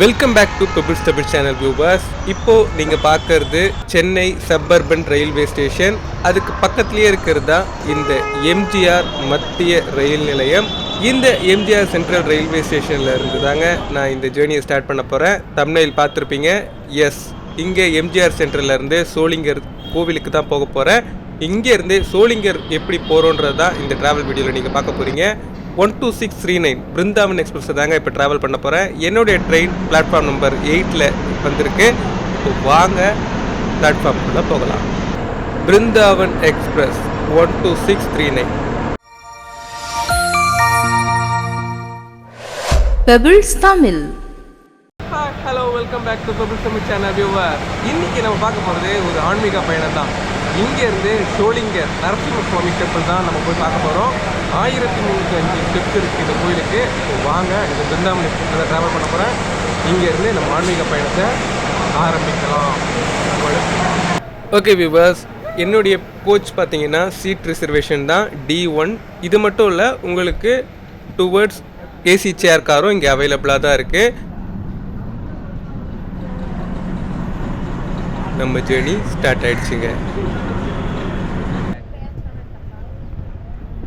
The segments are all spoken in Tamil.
Welcome back to Pebbles Tamil channel viewers இப்போ நீங்கள் பார்க்கறது சென்னை சப்பர்பன் ரயில்வே ஸ்டேஷன். அதுக்கு பக்கத்துலேயே இருக்கிறது தான் இந்த எம்ஜிஆர் மத்திய ரயில் நிலையம். இந்த எம்ஜிஆர் சென்ட்ரல் ரயில்வே ஸ்டேஷனில் இருந்து தாங்க நான் இந்த ஜேர்னியை ஸ்டார்ட் பண்ண போகிறேன் தமிழில் பார்த்துருப்பீங்க. எஸ் இங்கே எம்ஜிஆர் சென்டர்லேருந்து சோளிங்கர் கோவிலுக்கு தான் போக போகிறேன் இங்கேருந்து சோளிங்கர் எப்படி போகிறோன்றது தான் இந்த டிராவல் வீடியோவில் நீங்கள் பார்க்க போகிறீங்க one two six three nine Brindavan express தாங்க இப்போ ட்ராவல் பண்ண போகிறேன் என்னுடைய ட்ரெயின் பிளாட்ஃபார்ம் நம்பர் எயிட்டில் வந்திருக்கு. இப்போ வாங்க பிளாட்ஃபார்ம்குள்ளே போகலாம். Brindavan express one two six three nine Pebbles Tamil welcome back to Pebbles Tamil channel viewer இன்றைக்கி நம்ம பார்க்க போகிறது ஒரு ஆன்மீக பயணம் தான் இங்கேருந்து சோளிங்கர் நரசிம்ம சுவாமி டெம்பிள் தான் நம்ம போய் பார்க்க போகிறோம் ஆயிரத்தி முந்நூற்றி அஞ்சு ஸ்டெப்ஸ் இருக்குது இந்த கோயிலுக்கு. வாங்க இந்த பிருந்தாமணி எக்ஸ்பிரஸில் ட்ராவல் பண்ண போகிறேன் இங்கேருந்து நம்ம ஆன்மீக பயணத்தை ஆரம்பிக்கலாம். ஓகே வியூவர்ஸ் என்னுடைய கோச் பார்த்தீங்கன்னா சீட் ரிசர்வேஷன் தான் டி ஒன் இது மட்டும் இல்லை உங்களுக்கு டுவர்ட்ஸ் ஏசி சேர் காரும் இங்கே அவைலபிளாக தான் இருக்குது நம்ம ஜேர்னி ஸ்டார்ட் ஆயிடுச்சுங்க.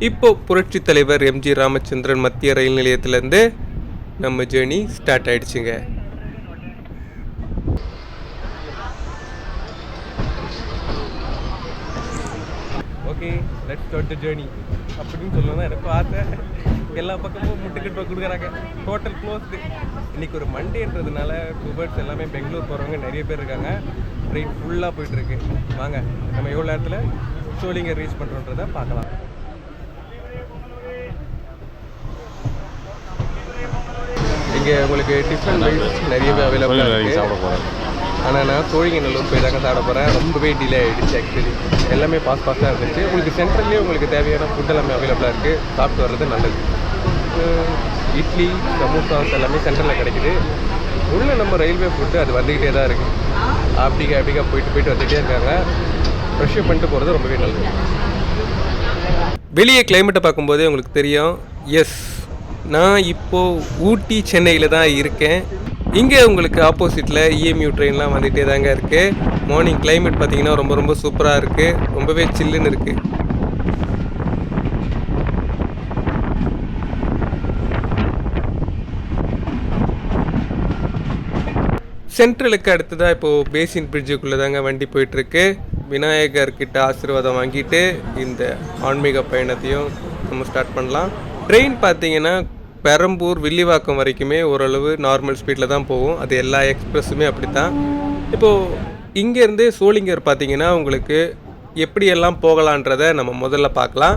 இப்போ புரட்சி தலைவர் எம்ஜி ராமச்சந்திரன் மத்திய ரயில் நிலையத்திலேருந்து நம்ம ஜேர்னி ஸ்டார்ட் ஆயிடுச்சுங்க. Okay let start the journey அப்படின்னு சொல்லணும் எனக்கு ஆசை. எல்லா பக்கமும் முட்டுக்கிட்டு கொடுக்குறாங்க. டோட்டல் க்ளோஸ்டு இன்னைக்கு ஒரு மண்டேன்றதுனால டூபர்ட்ஸ் எல்லாமே பெங்களூர் போகிறவங்க நிறைய பேர் இருக்காங்க. ட்ரெயின் ஃபுல்லாக போயிட்டுருக்கு. வாங்க நம்ம எவ்வளோ நேரத்தில் ஷோலிங்கை ரீச் பண்ணுறோன்றதை பார்க்கலாம். இங்கே உங்களுக்கு டிஃபன் ரைஸ் நிறையவே அவைலபிளாக இருக்குது சாப்பிட போகிறேன் ஆனால் நான் கோழிங்கநல்லூர் போய் தாங்க சாப்பிட போகிறேன் ரொம்பவே டிலே ஆகிடுச்சு ஆக்சுவலி எல்லாமே பாஸ் பாஸாக இருந்துச்சு. உங்களுக்கு சென்ட்ரல்லே உங்களுக்கு தேவையான ஃபுட் எல்லாமே அவைலபிளாக இருக்குது சாப்பிட்டு வர்றது நல்லது. இட்லி சமோசாஸ் எல்லாமே சென்ட்ரலில் கிடைக்குது. உள்ள நம்ம ரயில்வே ஃபுட்டு அது வந்துக்கிட்டே தான் இருக்குது அப்படிங்க அப்படிங்க போயிட்டு போயிட்டு வந்துகிட்டே இருக்காங்க. ஃப்ரெஷ்ஷப் பண்ணிட்டு போகிறது ரொம்பவே நல்லது. வெளியே கிளைமேட்டை பார்க்கும்போதே உங்களுக்கு தெரியும். எஸ் நான் இப்போது ஊட்டி சென்னையில் தான் இருக்கேன். இங்கே உங்களுக்கு ஆப்போசிட்டில் இஎம்யூ ட்ரெயின்லாம் வந்துகிட்டே தாங்க இருக்குது மார்னிங் கிளைமேட் பார்த்தீங்கன்னா ரொம்ப ரொம்ப சூப்பராக இருக்குது ரொம்பவே சில்லுன்னு இருக்குது சென்ட்ரலுக்கு அடுத்ததாக இப்போது பேசின் பிரிட்ஜுக்குள்ளே தாங்க வண்டி போயிட்டுருக்கு. விநாயகர் கிட்ட ஆசீர்வாதம் வாங்கிட்டு இந்த ஆன்மீக பயணத்தையும் நம்ம ஸ்டார்ட் பண்ணலாம். ட்ரெயின் பார்த்தீங்கன்னா பெரம்பூர் வில்லிவாக்கம் வரைக்குமே ஓரளவு நார்மல் ஸ்பீடில் தான் போகும். அது எல்லா எக்ஸ்பிரஸுமே அப்படி தான் இப்போது இங்கேருந்து சோளிங்கர் பார்த்தீங்கன்னா உங்களுக்கு எப்படியெல்லாம் போகலான்றதை நம்ம முதல்ல பார்க்கலாம்.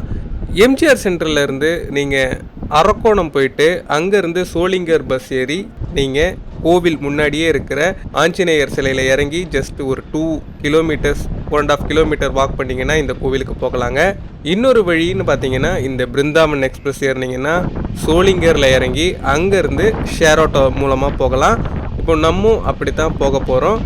எம்ஜிஆர் சென்டர்லேருந்து நீங்கள் அரக்கோணம் போயிட்டு அங்கேருந்து சோளிங்கர் பஸ் ஏறி நீங்கள் கோவில் முன்னாடியே இருக்கிற ஆஞ்சநேயர் சிலையில் இறங்கி ஜஸ்ட் ஒரு two kilometres one and half kilometre walk பண்ணிங்கன்னா இந்த கோவிலுக்கு போகலாங்க. இன்னொரு வழின்னு பார்த்தீங்கன்னா இந்த பிருந்தாவன் எக்ஸ்பிரஸ் ஏறினீங்கன்னா சோளிங்கரில் இறங்கி அங்கேருந்து ஷேர் ஆட்டோ மூலமாக போகலாம். இப்போ நம்ம அப்படி தான் போக போகிறோம்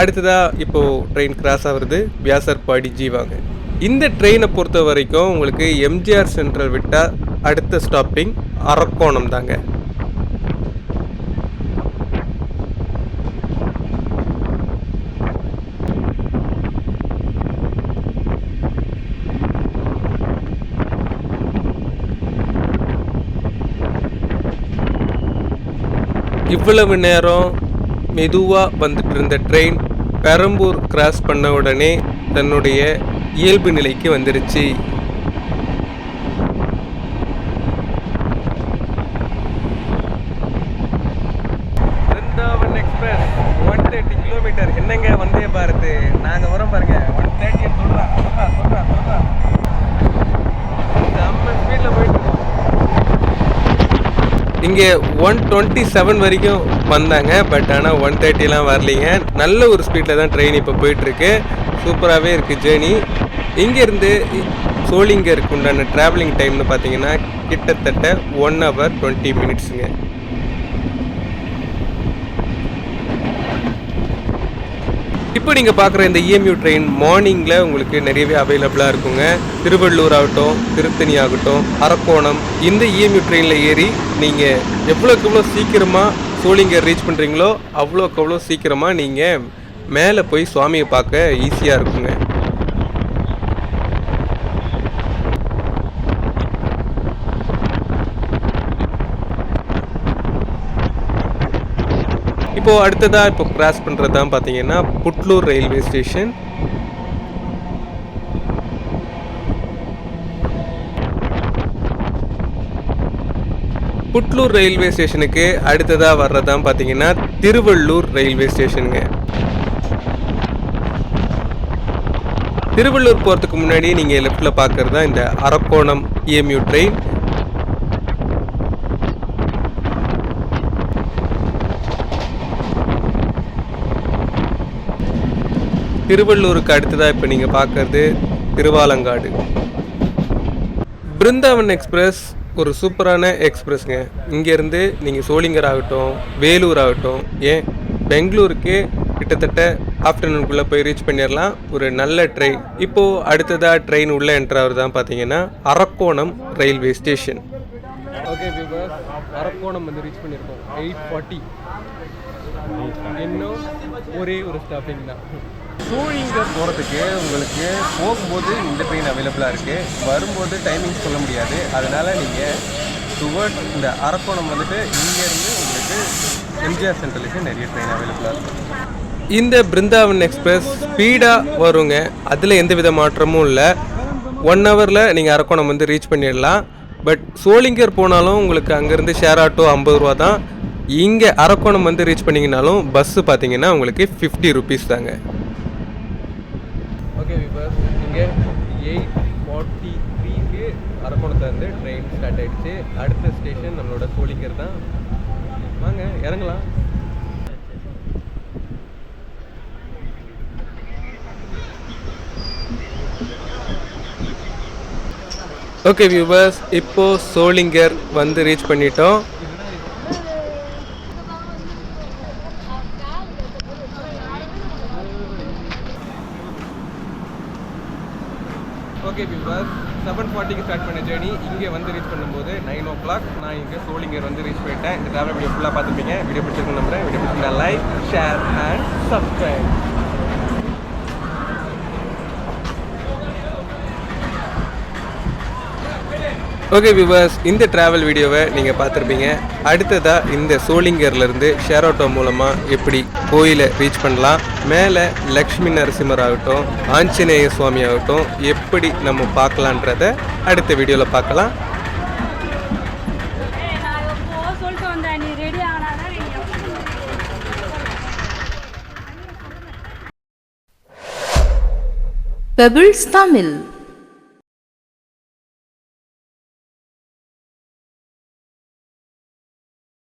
அடுத்ததாக இப்போது ட்ரெயின் கிராஸ் ஆகுறது வியாசர்பாடி ஜீவாங்க. இந்த ட்ரெயினை பொறுத்த வரைக்கும் உங்களுக்கு எம்ஜிஆர் சென்ட்ரல் விட்டால் அடுத்த ஸ்டாப்பிங் அரக்கோணம் தாங்க இவ்வளவு நேரம் மெதுவாக வந்துட்டு இருந்த ட்ரெயின் பெரம்பூர் கிராஸ் பண்ண உடனே தன்னுடைய இயல்பு நிலைக்கு வந்துருச்சு. Brindavan express one thirty kilometre என்னங்க வந்தே பாரத்? நாங்கள் வரோம் பாருங்க. ஒன் தேர்ட்டி சொல்கிறேன் சொல்கிறேன் சொல்கிறேன் சொல்கிறேன் செம்ம ஸ்பீடில் போயிட்டு இங்கே ஒன் டுவெண்ட்டி செவன் வரைக்கும் வந்தாங்க. பட் ஆனால் ஒன் தேர்ட்டிலாம் வரலைங்க. நல்ல ஒரு ஸ்பீடில் தான் ட்ரெயின் இப்போ போயிட்டுருக்கு சூப்பராகவே இருக்குது ஜேர்னி இங்கேருந்து சோளிங்கருக்கு உண்டான ட்ராவலிங் டைம்னு பார்த்தீங்கன்னா கிட்டத்தட்ட ஒன் ஹவர் டுவெண்ட்டி மினிட்ஸுங்க இப்போ நீங்கள் பார்க்குற இந்த இஎம்யூ ட்ரெயின் மார்னிங்கில் உங்களுக்கு நிறையவே அவைலபிளாக இருக்குங்க. திருவள்ளூர் ஆகட்டும் திருத்தணி ஆகட்டும் அரக்கோணம். இந்த இஎம்யூ ட்ரெயினில் ஏறி நீங்கள் எவ்வளோக்கு எவ்வளோ சீக்கிரமாக சோளிங்கர் ரீச் பண்ணுறீங்களோ அவ்வளோக்கு அவ்வளோ சீக்கிரமாக நீங்கள் மேலே போய் சுவாமியை பார்க்க ஈஸியாக இருக்குங்க. இப்போ அடுத்ததாக இப்போ கிராஸ் பண்ணுறது தான் பார்த்தீங்கன்னா Putlur railway station Putlur railway ஸ்டேஷனுக்கு அடுத்ததாக வர்றதான் பார்த்தீங்கன்னா திருவள்ளூர் ரயில்வே ஸ்டேஷனுங்க திருவள்ளூர் போகிறதுக்கு முன்னாடி நீங்கள் லெஃப்டில் பார்க்குறது தான் இந்த அரக்கோணம் இஎம்யூ ட்ரெயின் திருவள்ளூருக்கு அடுத்ததாக இப்போ நீங்கள் பார்க்கறது திருவாலங்காடு. பிருந்தாவன் எக்ஸ்பிரஸ் ஒரு சூப்பரான எக்ஸ்பிரஸ்ங்க. இங்கேருந்து நீங்கள் சோளிங்கர் ஆகட்டும் வேலூர் ஆகட்டும் ஏன் பெங்களூருக்கு கிட்டத்தட்ட ஆஃப்டர்நூனுக்குள்ளே போய் ரீச் பண்ணிடலாம். ஒரு நல்ல ட்ரெயின் இப்போது அடுத்ததாக ட்ரெயின் உள்ளே என்ட்ராவது தான் பார்த்தீங்கன்னா Arakkonam railway station okay Arakkonam வந்து ரீச் பண்ணியிருக்கோம். எயிட் ஃபார்ட்டி இன்னும் ஒரே ஒரு ஸ்டாப்பிங் தான். சூழிங்கர் போகிறதுக்கு உங்களுக்கு போகும்போது இந்த ட்ரெயின் அவைலபிளாக இருக்குது வரும்போது டைமிங் சொல்ல முடியாது. அதனால் நீங்கள் டுவர்ட் இந்த அரக்கோணம் வந்துட்டு இங்கேருந்து உங்களுக்கு எம்ஜிஆர் சென்ட்ரலுக்கு நிறைய ட்ரெயின் அவைலபிளாக இருக்குது இந்த பிருந்தாவன் எக்ஸ்பிரஸ் ஸ்பீடாக வருங்க. அதில் எந்த வித மாற்றமும் இல்லை. ஒன் ஹவரில் நீங்கள் அரக்கோணம் வந்து ரீச் பண்ணிடலாம். பட் சோளிங்கர் போனாலும் உங்களுக்கு அங்கேருந்து ஷேர் ஆட்டோ ஐம்பது ரூபா தான். இங்கே அரக்கோணம் வந்து ரீச் பண்ணிங்கனாலும் பஸ்ஸு பார்த்தீங்கன்னா உங்களுக்கு ஃபிஃப்டி ருபீஸ் தாங்க. ஓகே விபாஸ் இங்கே எயிட் ஃபார்ட்டி த்ரீக்கு அரக்கோணத்துலேருந்து ட்ரெயின் ஸ்டார்ட் ஆகிடுச்சு அடுத்த ஸ்டேஷன் நம்மளோட சோளிங்கர் தான். வாங்க இறங்கலாம். ஓகே வியூவர்ஸ் இப்போ சோளிங்கர் வந்து ரீச் பண்ணிட்டோம். ஓகே வியூவர்ஸ் செவன் ஃபார்ட்டிக்கு ஸ்டார்ட் பண்ண ஜேர்னி இங்கே வந்து ரீச் பண்ணும்போது நைன் ஓ கிளாக் நான் இங்கே சோளிங்கர் வந்து ரீச் பண்ணிட்டேன் இந்த டிராவல் வீடியோ ஃபுல்லாக பார்த்துப்பீங்க வீடியோ பிடிச்சிருக்கு நம்புறேன். வீடியோ பிடிச்சிருந்தா like share and subscribe okay viewers இந்த ட்ராவல் வீடியோவை நீங்கள் பார்த்துருப்பீங்க. அடுத்ததாக இந்த சோளிங்கர்லேருந்து ஷேர் ஆட்டோ மூலமாக எப்படி கோயிலை ரீச் பண்ணலாம். மேலே லக்ஷ்மி நரசிம்மர் ஆகட்டும் ஆஞ்சநேய சுவாமி ஆகட்டும் எப்படி நம்ம பார்க்கலான்றத அடுத்த வீடியோவில் பார்க்கலாம். ஏய், தமிழ்